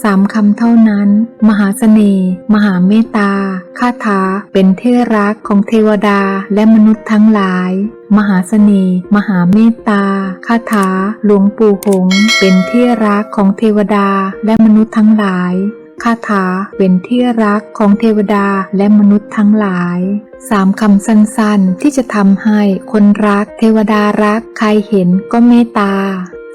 สามคำเท่านั้น มหาเสน่ห์ มหาเมตตา คาถา เป็นเที่รักของเทวดาและมนุษย์ทั้งหลาย มหาเสน่ห์ มหาเมตตา คาถา หลวงปู่หง เป็นเที่รักของเทวดาและมนุษย์ทั้งหลาย คาถา เป็นที่รักของเทวดาและมนุษย์ทั้งหลายสามคำสั้นๆ ที่จะทำให้คนรัก เทวดารัก ใครเห็นก็เมตตา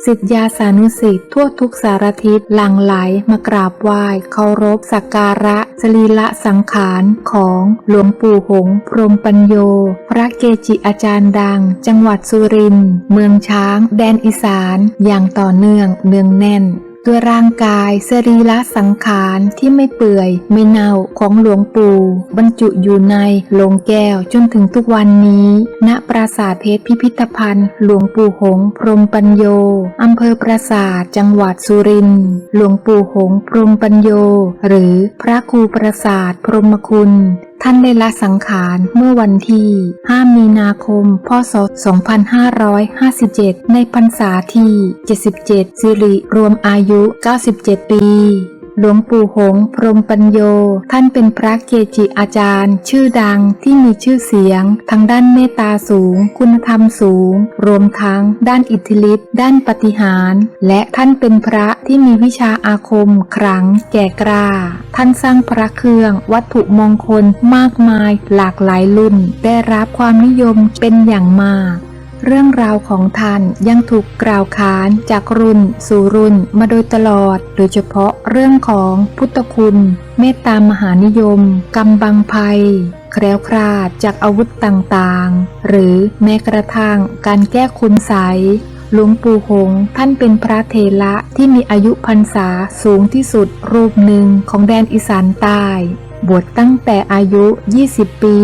สิทธยาสานุสิทธิ์ทั่วทุกสารทิศหลั่งไหลมากราบไหว้เคารพสักการะสรีละสังขารของหลวงปู่หง พรมปัญโย พระเกจิอาจารย์ดัง จังหวัดสุรินทร์เมืองช้าง แดนอีสาน อย่างต่อเนื่องเนืองแน่น ด้วร่างกายสรีระสังขารที่ไม่เปื่อย ไม่เน่าของหลวงปู่บรรจุอยู่ในโลงแก้วจนถึงทุกวันนี้ ณปราสาทเพชรพิพิธภัณฑ์ หลวงปู่หง พรมปัญโยอำเภอปราสาทจังหวัดสุรินทร์หลวงปู่หง พรมปัญโย หรือพระครูปราสาทพรหมคุณท่านได้ละสังขารเมื่อวันที่ 5 มีนาคม พศ 2557 ในพรรษาที่ 77 สิริรวมอายุ 97 ปี หลวงปู่หงพรหมปัญโย ท่านเป็นพระเกจิอาจารย์ ชื่อดังที่มีชื่อเสียง ทางด้านเมตตาสูง คุณธรรมสูง รวมทั้ง ด้านอิทธิฤทธิ์ด้านปฏิหาร และท่านเป็นพระที่มีวิชาอาคมขลังแก่กล้า ท่านสร้างพระเครื่องวัตถุมงคลมากมายหลากหลายรุ่น ได้รับความนิยมเป็นอย่างมาก เรื่องราวของท่านยังถูกกล่าวขานจากรุ่นสู่รุ่นมาโดยตลอด โดยเฉพาะเรื่องของพุทธคุณ เมตตามหานิยม กำบังภัย แคล้วคลาดจากอาวุธต่างๆ หรือแม้กระทั่งการแก้คุณใสยหลวงปู่หงส์ท่านเป็นพระเถระที่มีอายุพรรษาสูงที่สุดรูปหนึ่งของแดนอีสานใต้ บวชตั้งแต่อายุ 20 ปี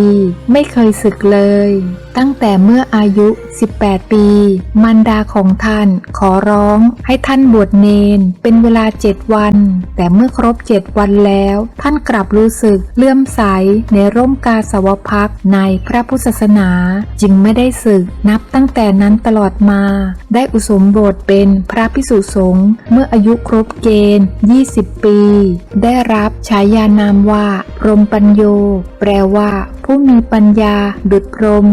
ไม่เคยศึกเลย ตั้งแต่เมื่ออายุ 18 ปี มารดาของท่านขอร้องให้ท่านบวชเนน เป็นเวลา 7 วัน แต่เมื่อครบ 7 วันแล้ว ท่านกลับรู้สึกเลื่อมใสในร่มกาสาวพักในพระพุทธศาสนา จึงไม่ได้ศึกนับตั้งแต่นั้นตลอดมา ได้อุสมบทเป็นพระพิสุสงฆ์เมื่ออายุครบเกณฑ์ 20 ปี ได้รับฉายานามว่าพรมปัญโย แปลว่า ผู้มีปัญญาดุจพรม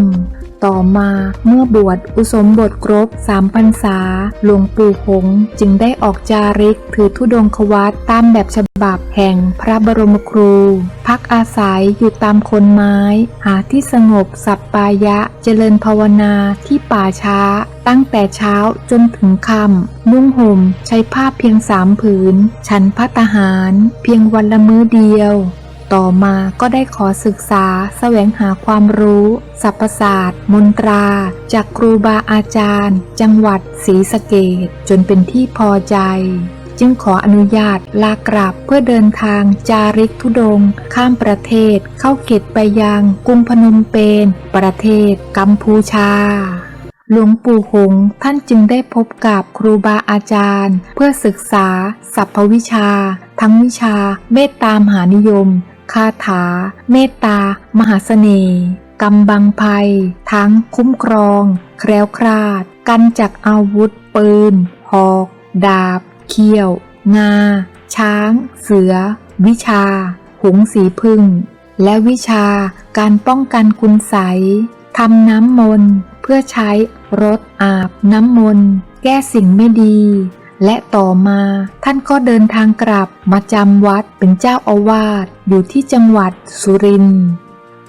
ต่อมาเมื่อบวชอุสมบทครบสามพรรษา หลวงปู่หงจึงได้ออกจาริกถือธุดงควัตตามแบบฉบับแห่งพระบรมครู พักอาศัยอยู่ตามคนไม้ หาที่สงบสัปปายะเจริญภาวนาที่ป่าช้า ตั้งแต่เช้าจนถึงค่ำนุ่งห่มใช้ผ้าเพียงสามผืน ฉันพัตตาหาร เพียงวันละมื้อเดียว ต่อมาก็ได้ขอศึกษาแสวงหาความรู้สรรพศาสตร์ มนตรา จากครูบาอาจารย์ จังหวัดศรีสะเกดจนเป็นที่พอใจ จึงขออนุญาตลากลับเพื่อเดินทางจาริกธุดง ข้ามประเทศ เข้าเขตไปยังกรุงพนมเปญประเทศกัมพูชาหลวงปู่หงส์ท่านจึงได้พบกับครูบาอาจารย์ เพื่อศึกษา สัพพวิชา ทั้งวิชาเมตตามหานิยม คาถา เมตตา มหาเสน่ห์กำบังภัย ทั้งคุ้มครอง แคล้วคลาด กันจากอาวุธ ปืน หอก ดาบ เขี้ยว งา ช้าง เสือ วิชาหงสีพึ่ง และวิชาการป้องกันคุณใสยทำน้ำมนต์เพื่อใช้รดอาบน้ำมนต์แก้สิ่งไม่ดี และต่อมาท่านก็เดินทางกลับมาจำวัดเป็นเจ้าอาวาสอยู่ที่จังหวัดสุรินทร์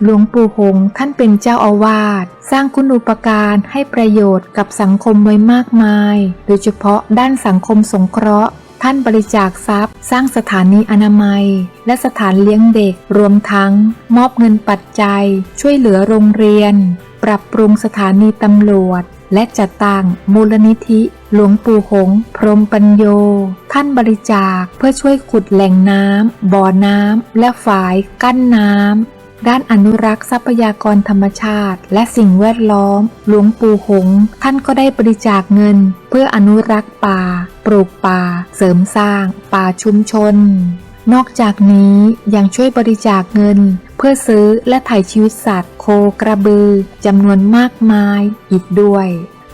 หลวงปู่หงส์ท่านเป็นเจ้าอาวาสสร้างคุณูปการให้ประโยชน์กับสังคมไว้มากมาย โดยเฉพาะด้านสังคมสงเคราะห์ ท่านบริจาคทรัพย์ สร้างสถานีอนามัย และสถานเลี้ยงเด็กรวมทั้ง มอบเงินปัจจัย ช่วยเหลือโรงเรียน ปรับปรุงสถานีตำรวจ และจัดตั้งมูลนิธิ หลวงปู่หง พรหมปัญโย ท่านบริจาคเพื่อช่วยขุดแหล่งน้ำบ่อน้ำและฝายกั้นน้ำด้านอนุรักษ์ทรัพยากรธรรมชาติ และสิ่งแวดล้อม หลวงปู่หง ท่านก็ได้บริจาคเงิน เพื่ออนุรักษ์ป่า ปลูกป่า เสริมสร้าง ป่าชุมชน นอกจากนี้ยังช่วยบริจาคเงิน พื่อซื้อและถ่ายชีวิตสัตว์ โคกระบือจำนวนมากมายอีกด้วย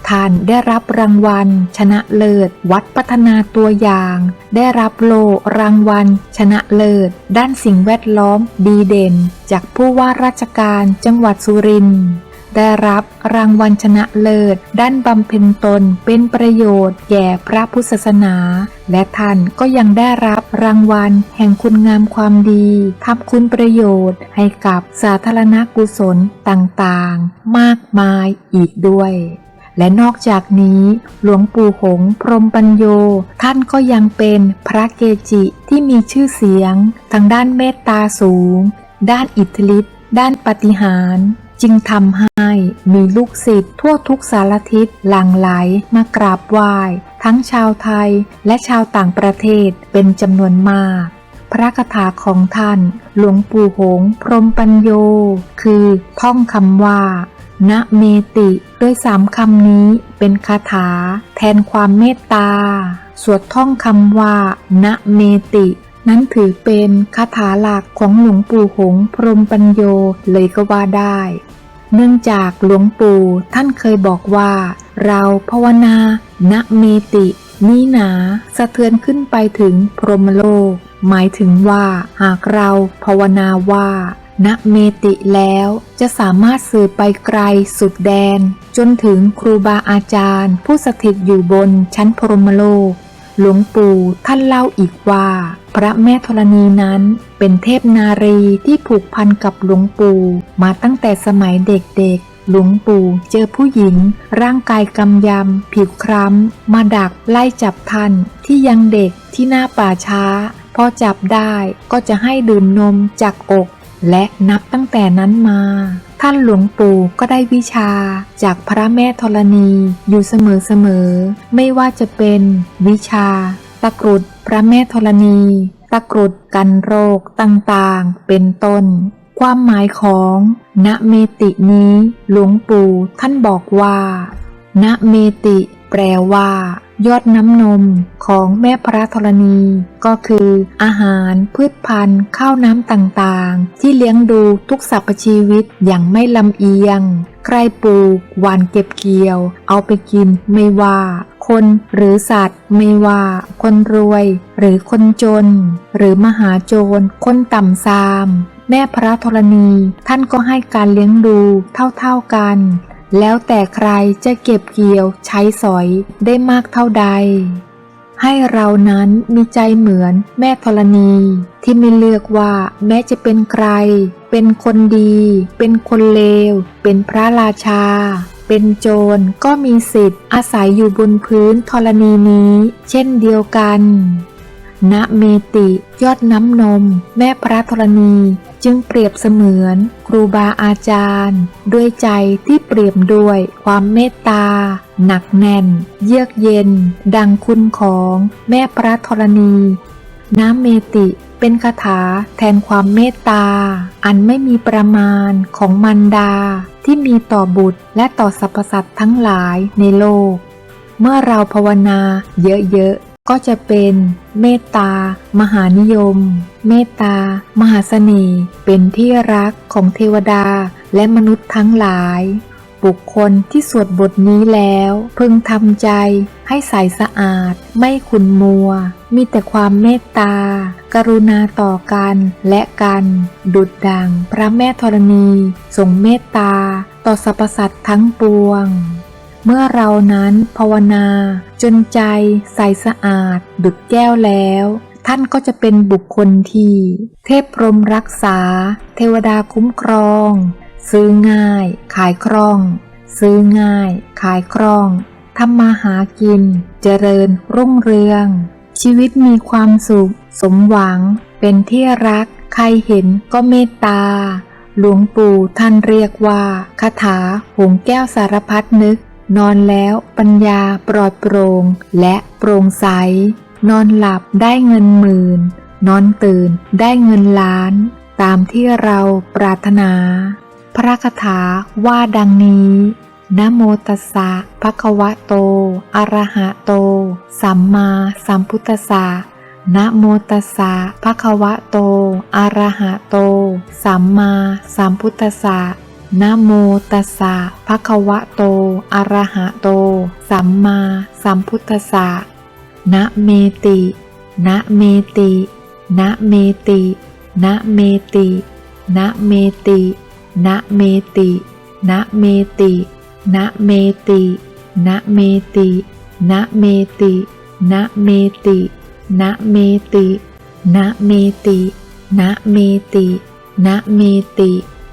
ท่านได้รับรางวัล ชนะเลิศ วัดพัฒนาตัวอย่าง ได้รับโลรางวัล ชนะเลิศ ด้านสิ่งแวดล้อมดีเด่น จากผู้ว่าราชการจังหวัดสุรินทร์ ได้รับรางวัลชนะเลิศ ด้านบำเพ็ญตนเป็นประโยชน์ แก่พระพุทธศาสนา และท่านก็ยังได้รับรางวัล แห่งคุณงามความดีทำคุณประโยชน์ ให้กับสาธารณกุศลต่างๆ มากมายอีกด้วยและนอกจากนี้หลวงปู่หงพรมปัญโย ท่านก็ยังเป็นพระเกจิที่มีชื่อเสียง ทางด้านเมตตาสูง ด้านอิทธิฤทธิ์ด้านปฏิหาร จึงทำให้มีลูกศิษย์ทั่วทุกสารทิศหลั่งไหลมากราบไหว้ ทั้งชาวไทยและชาวต่างประเทศเป็นจำนวนมาก พระคาถาของท่าน หลวงปู่หงพรมปัญโย คือท่องคำว่า ณเมติโดยสามคำนี้เป็นคาถา แทนความเมตตา สวดท่องคำว่า ณเมติ นั้นถือเป็นคาถาหลักของหลวงปู่หงส์พรหมปัญโยเลยก็ว่าได้ เนื่องจากหลวงปู่ท่านเคยบอกว่า เราภาวนาณเมตินี้หนาสะเทือนขึ้นไปถึงพรหมโลก หมายถึงว่าหากเราภาวนาว่าณเมติแล้วจะสามารถสื่อไปไกลสุดแดน จนถึงครูบาอาจารย์ ผู้สถิตอยู่บนชั้นพรหมโลก หลวงปู่ท่านเล่าอีกว่า พระแม่ธรณีนั้นเป็นเทพนารีที่ผูกพันกับหลวงปู่มาตั้งแต่สมัยเด็กๆ หลวงปู่เจอผู้หญิง ร่างกายกำยำ ผิวคล้ำ มาดักไล่จับท่านที่ยังเด็กที่หน้าป่าช้า พอจับได้ก็จะให้ดื่มนมจากอก และนับตั้งแต่นั้นมา ท่านหลวงปู่ก็ได้วิชาจากพระแม่ธรณีอยู่เสมอๆ ไม่ว่าจะเป็นวิชา ตะกรุดพระแม่ธรณี ตะกรุดกันโรคต่างๆ เป็นต้น ความหมายของณเมตินี้ หลวงปู่ท่านบอกว่าณเมติ แปลว่า ยอดน้ำนมของแม่พระธรณี ก็คืออาหารพืชพันธุ์ ข้าวน้ำต่างๆ ที่เลี้ยงดูทุกสรรพชีวิตอย่างไม่ลำเอียง ใครปลูกหวานเก็บเกี่ยว เอาไปกินไม่ว่า คนหรือสัตว์ไม่ว่า คนรวย หรือคนจน หรือมหาโจรคนต่ำซาม แม่พระธรณี ท่านก็ให้การเลี้ยงดูเท่าๆกัน แล้วแต่ใครจะเก็บเกี่ยวใช้สอยได้มากเท่าใด ให้เรานั้นมีใจเหมือนแม่ธรณี ที่ไม่เลือกว่าแม้จะเป็นใคร เป็นคนดี เป็นคนเลว เป็นพระราชา เป็นโจรก็มีสิทธิ์อาศัยอยู่บนพื้นธรณีนี้ เช่นเดียวกันณเมติยอดน้ำนม แม่พระธรณี จึงเปรียบเสมือน ครูบาอาจารย์ ด้วยใจที่เปรียบด้วยความเมตตา หนักแน่น เยือกเย็น ดังคุณของแม่พระธรณี น้ำเมติเป็นคาถาแทนความเมตตา อันไม่มีประมาณของมันดา ที่มีต่อบุตรและต่อสรรพสัตว์ทั้งหลายในโลก เมื่อเราภาวนาเยอะๆ ก็จะเป็นเมตตา มหานิยม เมตตา มหาเสน่ห์เป็นที่รักของเทวดาและมนุษย์ทั้งหลาย บุคคลที่สวดบทนี้แล้ว พึงทำใจให้ใสสะอาด ไม่ขุนมัว มีแต่ความเมตตา กรุณาต่อกันและกัน ดุดดังพระแม่ธรณีทรงเมตตา ต่อสรรพสัตว์ทั้งปวง เมื่อเรานั้นภาวนา จนใจใสสะอาด ดุดแก้วแล้ว ท่านก็จะเป็นบุคคลที่ เทพพรมรักษา เทวดาคุ้มครอง ซื้อง่าย ขายคล่อง ซื้อง่าย ขายคล่องทำมาหากิน เจริญรุ่งเรือง ชีวิตมีความสุข สมหวัง เป็นที่รัก ใครเห็นก็เมตตา หลวงปู่ท่านเรียกว่าคาถาหงแก้วสารพัดนึก นอนแล้วปัญญาปลอดโปร่งและโปร่งใส นอนหลับได้เงินหมื่น นอนตื่นได้เงินล้าน ตามที่เราปรารถนา พระคาถาว่าดังนี้นะโมตัสสะภะคะวะโต อะระหะโต สัมมาสัมพุทธัสสะนะโมตัสสะภะคะวะโต อะระหะโต สัมมาสัมพุทธัสสะ นะโมตัสสะภะคะวะโต อะระหะโต สัมมาสัมพุทธัสสะนะเมติ นะเมติ นะเมติ นะเมติ นะเมติ นะเมติ นะเมติ นะเมติ นะเมติ นะเมติ นะเมติ นะเมติ นะเมติ นะเมติ นะเมติ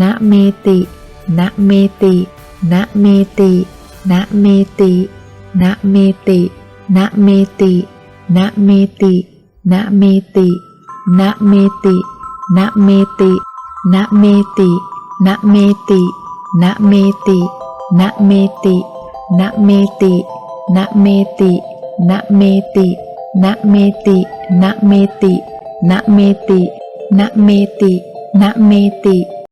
นะเมตินะเมตินะเมตินะเมตินะเมตินะเมตินะเมตินะเมตินะเมตินะเมตินะเมตินะเมตินะเมติน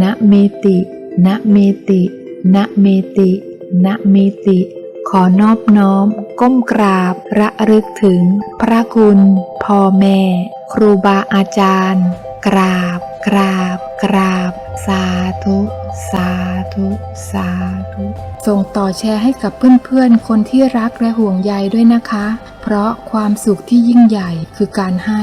นะเมติ นะเมติ นะเมติ นะเมติ ขอนอบน้อม ก้มกราบ ระลึกถึง พระคุณ พ่อแม่ ครูบาอาจารย์ กราบ กราบ กราบ สาธุ สาธุ สาธุ ส่งต่อแชร์ให้กับเพื่อนๆ คนที่รักและห่วงใยด้วยนะคะ เพราะความสุขที่ยิ่งใหญ่คือการให้